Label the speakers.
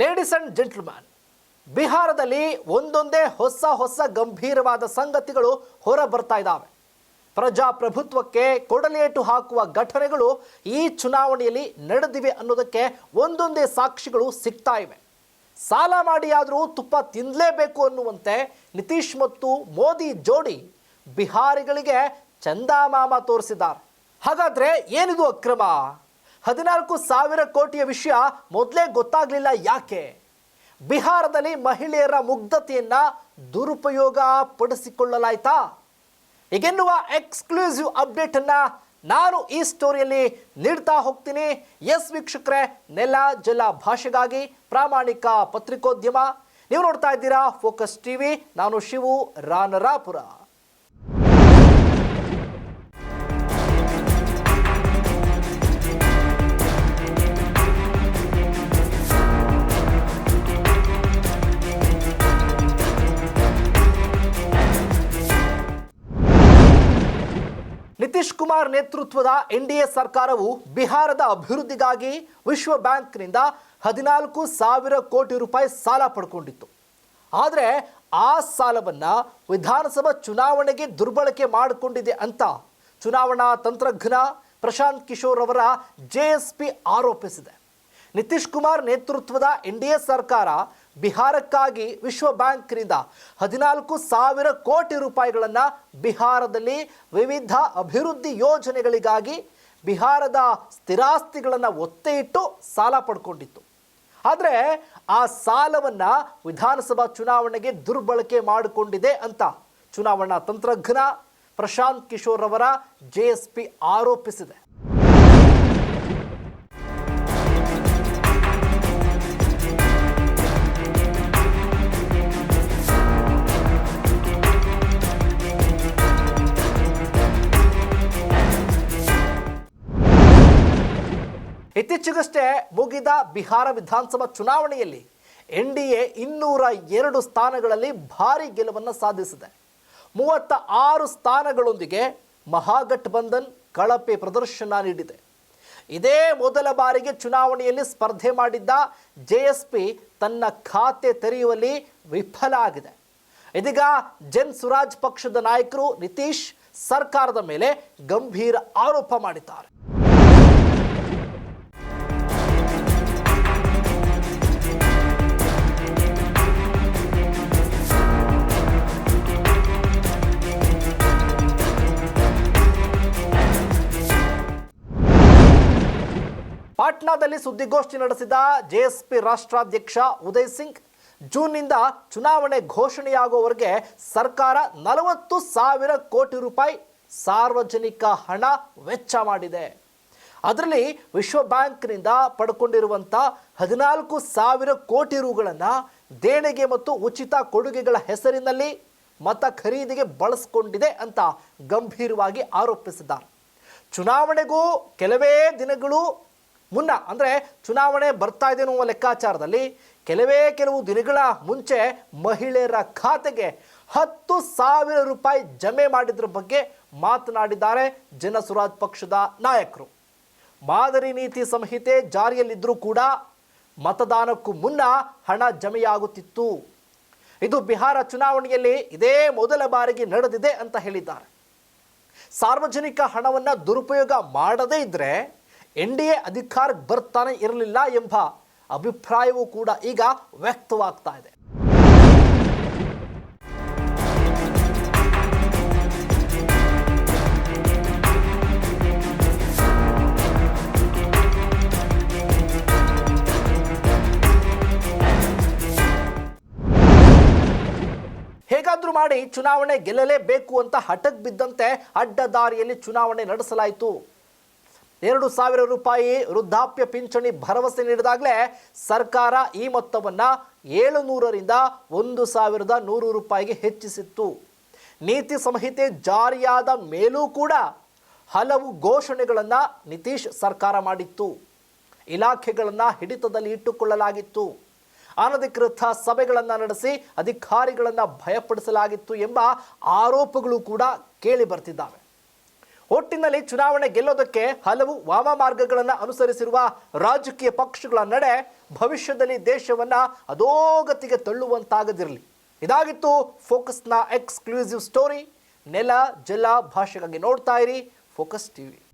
Speaker 1: Ladies and gentleman ಬಿಹಾರದಲ್ಲಿ ಒಂದೊಂದೇ ಹೊಸ ಹೊಸ ಗಂಭೀರವಾದ ಸಂಗತಿಗಳು ಹೊರ ಬರ್ತಾ ಇದ್ದಾವೆ ಪ್ರಜಾಪ್ರಭುತ್ವಕ್ಕೆ ಕೊಡಲೇಟು ಹಾಕುವ ಘಟನೆಗಳು ಈ ಚುನಾವಣೆಯಲ್ಲಿ ನಡೆದಿವೆ ಅನ್ನೋದಕ್ಕೆ ಒಂದೊಂದೇ ಸಾಕ್ಷಿಗಳು ಸಿಗ್ತಾ ಇವೆ. ಸಾಲ ಮಾಡಿಯಾದರೂ ತುಪ್ಪ ತಿನ್ನಲೇಬೇಕು ಅನ್ನುವಂತೆ ನಿತೀಶ್ ಮತ್ತು ಮೋದಿ ಜೋಡಿ ಬಿಹಾರಿಗಳಿಗೆ ಚಂದಾಮಾಮ ತೋರಿಸಿದ್ದಾರೆ. ಹಾಗಾದರೆ ಏನಿದು ಅಕ್ರಮ? ಹದಿನಾಲ್ಕು ಸಾವಿರ ಕೋಟಿಯ ವಿಷಯ ಮೊದಲೇ ಗೊತ್ತಾಗಲಿಲ್ಲ ಯಾಕೆ? ಬಿಹಾರದಲ್ಲಿ ಮಹಿಳೆಯರ ಮುಗ್ಧತೆಯನ್ನ ದುರುಪಯೋಗ ಪಡಿಸಿಕೊಳ್ಳಲಾಯ್ತಾ? ಹೀಗೆನ್ನುವ ಎಕ್ಸ್ಕ್ಲೂಸಿವ್ ಅಪ್ಡೇಟ್ ಅನ್ನ ನಾನು ಈ ಸ್ಟೋರಿಯಲ್ಲಿ ನೀಡ್ತಾ ಹೋಗ್ತೀನಿ. ಎಸ್ ವೀಕ್ಷಕರೇ, ನೆಲ ಜಲ ಭಾಷೆಗಾಗಿ ಪ್ರಾಮಾಣಿಕ ಪತ್ರಿಕೋದ್ಯಮ. ನೀವು ನೋಡ್ತಾ ಇದ್ದೀರಾ ಫೋಕಸ್ ಟಿವಿ, ನಾನು ಶಿವು ರಾನರಾಪುರ. ಕುಮಾರ್ ನೇತೃತ್ವದ ಎನ್ ಡಿ ಎ ಸರ್ಕಾರವು ಬಿಹಾರದ ಅಭಿವೃದ್ಧಿಗಾಗಿ ವಿಶ್ವ ಬ್ಯಾಂಕ್ನಿಂದ ಹದಿನಾಲ್ಕು ಸಾವಿರ ಕೋಟಿ ರೂಪಾಯಿ ಸಾಲ ಪಡ್ಕೊಂಡಿತ್ತು. ಆದರೆ ಆ ಸಾಲವನ್ನು ವಿಧಾನಸಭಾ ಚುನಾವಣೆಗೆ ದುರ್ಬಳಕೆ ಮಾಡಿಕೊಂಡಿದೆ ಅಂತ ಚುನಾವಣಾ ತಂತ್ರಜ್ಞ ಪ್ರಶಾಂತ್ ಕಿಶೋರ್ ಅವರ ಜೆ ಎಸ್ ಪಿ ಆರೋಪಿಸಿದೆ. ನಿತೀಶ್ ಕುಮಾರ್ ನೇತೃತ್ವದ ಎನ್ ಡಿ ಸರ್ಕಾರ ಬಿಹಾರಕ್ಕಾಗಿ ವಿಶ್ವ ಬ್ಯಾಂಕ್ನಿಂದ ಹದಿನಾಲ್ಕು ಸಾವಿರ ಕೋಟಿ ರೂಪಾಯಿಗಳನ್ನು ಬಿಹಾರದಲ್ಲಿ ವಿವಿಧ ಅಭಿವೃದ್ಧಿ ಯೋಜನೆಗಳಿಗಾಗಿ ಬಿಹಾರದ ಸ್ಥಿರಾಸ್ತಿಗಳನ್ನು ಒತ್ತೆ ಇಟ್ಟು ಸಾಲ ಪಡ್ಕೊಂಡಿತ್ತು. ಆದರೆ ಆ ಸಾಲವನ್ನು ವಿಧಾನಸಭಾ ಚುನಾವಣೆಗೆ ದುರ್ಬಳಕೆ ಮಾಡಿಕೊಂಡಿದೆ ಅಂತ ಚುನಾವಣಾ ತಂತ್ರಜ್ಞ ಪ್ರಶಾಂತ್ ಕಿಶೋರ್ ಅವರ ಜೆ ಆರೋಪಿಸಿದೆ. ಇತ್ತೀಚೆಗಷ್ಟೇ ಮುಗಿದ ಬಿಹಾರ ವಿಧಾನಸಭಾ ಚುನಾವಣೆಯಲ್ಲಿ ಎನ್ ಡಿ ಎ ಇನ್ನೂರ ಎರಡು ಸ್ಥಾನಗಳಲ್ಲಿ ಭಾರಿ ಗೆಲುವನ್ನು ಸಾಧಿಸಿದೆ. ಮೂವತ್ತ ಆರು ಸ್ಥಾನಗಳೊಂದಿಗೆ ಮಹಾಗಠಬಂಧನ್ ಕಳಪೆ ಪ್ರದರ್ಶನ ನೀಡಿದೆ. ಇದೇ ಮೊದಲ ಬಾರಿಗೆ ಚುನಾವಣೆಯಲ್ಲಿ ಸ್ಪರ್ಧೆ ಮಾಡಿದ್ದ ಜೆ ಎಸ್ ಪಿ ತನ್ನ ಖಾತೆ ತೆರೆಯುವಲ್ಲಿ ವಿಫಲ ಆಗಿದೆ. ಇದೀಗ ಜನ್ ಸುರಾಜ್ ಪಕ್ಷದ ನಾಯಕರು ನಿತೀಶ್ ಸರ್ಕಾರದ ಮೇಲೆ ಗಂಭೀರ ಆರೋಪ ಮಾಡಿದ್ದಾರೆ. ಪಾಟ್ನಾದಲ್ಲಿ ಸುದ್ದಿಗೋಷ್ಠಿ ನಡೆಸಿದ ಜೆಎಸ್ಪಿ ರಾಷ್ಟ್ರಾಧ್ಯಕ್ಷ ಉದಯ್ ಸಿಂಗ್, ಜೂನ್ನಿಂದ ಚುನಾವಣೆ ಘೋಷಣೆಯಾಗುವವರೆಗೆ ಸರ್ಕಾರ ನಲವತ್ತು ಸಾವಿರ ಕೋಟಿ ರೂಪಾಯಿ ಸಾರ್ವಜನಿಕ ಹಣ ವೆಚ್ಚ ಮಾಡಿದೆ. ಅದರಲ್ಲಿ ವಿಶ್ವ ಬ್ಯಾಂಕ್ನಿಂದ ಪಡ್ಕೊಂಡಿರುವಂಥ ಹದಿನಾಲ್ಕು ಸಾವಿರ ಕೋಟಿ ರೂಗಳನ್ನು ದೇಣಿಗೆ ಮತ್ತು ಉಚಿತ ಕೊಡುಗೆಗಳ ಹೆಸರಿನಲ್ಲಿ ಮತ ಖರೀದಿಗೆ ಬಳಸಿಕೊಂಡಿದೆ ಅಂತ ಗಂಭೀರವಾಗಿ ಆರೋಪಿಸಿದ್ದಾರೆ. ಚುನಾವಣೆಗೂ ಕೆಲವೇ ದಿನಗಳು ಮುನ್ನ ಅಂದರೆ ಚುನಾವಣೆ ಬರ್ತಾ ಇದೆ ಅನ್ನುವ ಲೆಕ್ಕಾಚಾರದಲ್ಲಿ ಕೆಲವೇ ಕೆಲವು ದಿನಗಳ ಮುಂಚೆ ಮಹಿಳೆಯರ ಖಾತೆಗೆ ಹತ್ತು ಸಾವಿರ ರೂಪಾಯಿ ಜಮೆ ಮಾಡಿದ್ರ ಬಗ್ಗೆ ಮಾತನಾಡಿದ್ದಾರೆ ಜನಸುರಾಜ್ ಪಕ್ಷದ ನಾಯಕರು. ಮಾದರಿ ನೀತಿ ಸಂಹಿತೆ ಜಾರಿಯಲ್ಲಿದ್ದರೂ ಕೂಡ ಮತದಾನಕ್ಕೂ ಮುನ್ನ ಹಣ ಜಮೆಯಾಗುತ್ತಿತ್ತು. ಇದು ಬಿಹಾರ ಚುನಾವಣೆಯಲ್ಲಿ ಇದೇ ಮೊದಲ ಬಾರಿಗೆ ನಡೆದಿದೆ ಅಂತ ಹೇಳಿದ್ದಾರೆ. ಸಾರ್ವಜನಿಕ ಹಣವನ್ನು ದುರುಪಯೋಗ ಮಾಡದೇ ಇದ್ದರೆ ಎನ್ ಡಿ ಎ ಅಧಿಕಾರಕ್ಕೆ ಬರ್ತಾನೆ ಇರಲಿಲ್ಲ ಎಂಬ ಅಭಿಪ್ರಾಯವೂ ಕೂಡ ಈಗ ವ್ಯಕ್ತವಾಗ್ತಾ ಇದೆ. ಹೇಗಾದ್ರೂ ಮಾಡಿ ಚುನಾವಣೆ ಗೆಲ್ಲಲೇಬೇಕು ಅಂತ ಹಠಕ್ ಬಿದ್ದಂತೆ ಅಡ್ಡದಾರಿಯಲ್ಲಿ ಚುನಾವಣೆ ನಡೆಸಲಾಯಿತು. ಎರಡು ಸಾವಿರ ರೂಪಾಯಿ ವೃದ್ಧಾಪ್ಯ ಪಿಂಚಣಿ ಭರವಸೆ ನೀಡಿದಾಗಲೇ ಸರ್ಕಾರ ಈ ಮೊತ್ತವನ್ನು ಏಳು ನೂರರಿಂದ ಒಂದು ಸಾವಿರದ ನೂರು ರೂಪಾಯಿಗೆ ಹೆಚ್ಚಿಸಿತ್ತು. ನೀತಿ ಸಂಹಿತೆ ಜಾರಿಯಾದ ಮೇಲೂ ಕೂಡ ಹಲವು ಘೋಷಣೆಗಳನ್ನು ನಿತೀಶ್ ಸರ್ಕಾರ ಮಾಡಿತ್ತು. ಇಲಾಖೆಗಳನ್ನು ಹಿಡಿತದಲ್ಲಿ ಇಟ್ಟುಕೊಳ್ಳಲಾಗಿತ್ತು. ಅನಧಿಕೃತ ಸಭೆಗಳನ್ನು ನಡೆಸಿ ಅಧಿಕಾರಿಗಳನ್ನು ಭಯಪಡಿಸಲಾಗಿತ್ತು ಎಂಬ ಆರೋಪಗಳು ಕೂಡ ಕೇಳಿ ಬರ್ತಿದ್ದಾವೆ. ಒಟ್ಟಿನಲ್ಲಿ ಚುನಾವಣೆ ಗೆಲ್ಲೋದಕ್ಕೆ ಹಲವು ವಾಮ ಮಾರ್ಗಗಳನ್ನು ಅನುಸರಿಸಿರುವ ರಾಜಕೀಯ ಪಕ್ಷಗಳ ನಡೆ ಭವಿಷ್ಯದಲ್ಲಿ ದೇಶವನ್ನ ಅಧೋಗತಿಗೆ ತಳ್ಳುವಂತಾಗದಿರಲಿ. ಇದಾಗಿತ್ತು ಫೋಕಸ್ನ ಎಕ್ಸ್ಕ್ಲೂಸಿವ್ ಸ್ಟೋರಿ. ನೆಲ, ಜಲ ಭಾಷೆಗಾಗಿ ನೋಡ್ತಾ ಇರಿ ಫೋಕಸ್ ಟಿವಿ.